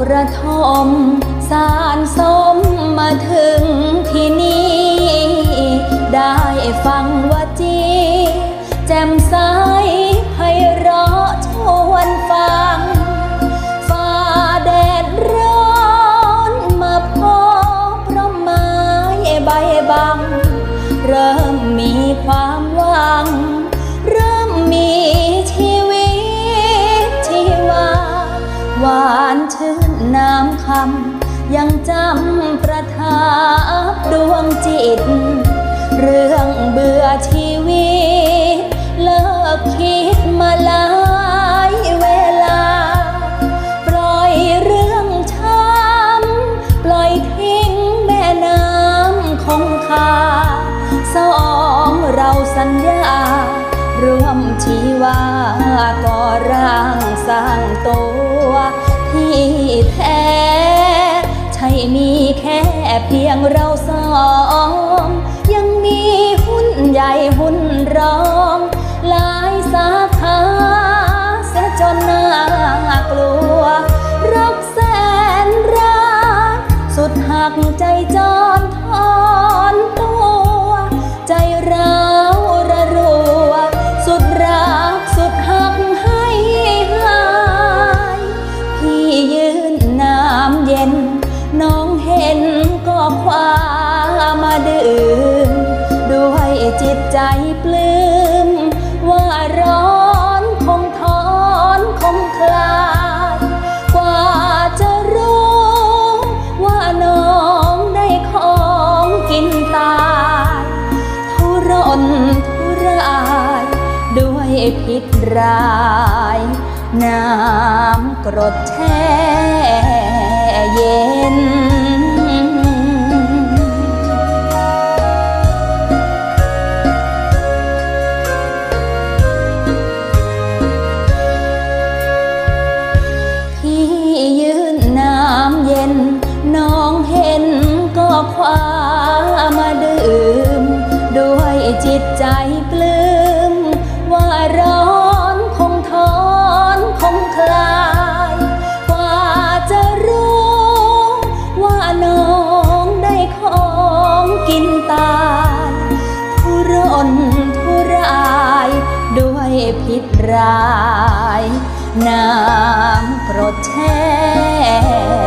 กระทมสารสมมาถึงที่นี่ ได้ฟัง ชื่นน้ำคำยังจำประทับดวงจิต เรื่องเบื่อชีวิต เลิกคิดมาหลายเวลา ปล่อยเรื่องช้ำปล่อยทิ้งแม่น้ำคงคาสองเราสัญญา ร่วมชีวาก่อ แท้ใช่มีแค่เพียงเราสองยังมีหุ้นใหญ่หุ้นรองหลายสาขาเสียจนน่ากลัว รักแสนรักสุดหักใจจอนทอนตัว ก็คว้ามาดื่มด้วยจิตใจปลื้มว่าร้อนคงถอนคงคลาย กว่าจะรู้ว่าน้องได้ของกินตายทุรนทุรายด้วยพิษร้าย น้ำกรดแช่ จิตใจปลื้มว่าร้อนคงถอนคงคลายกว่าจะรู้ว่าน้องได้ของกินตายทุรนทุรายด้วยพิษร้ายน้ำกรดแช่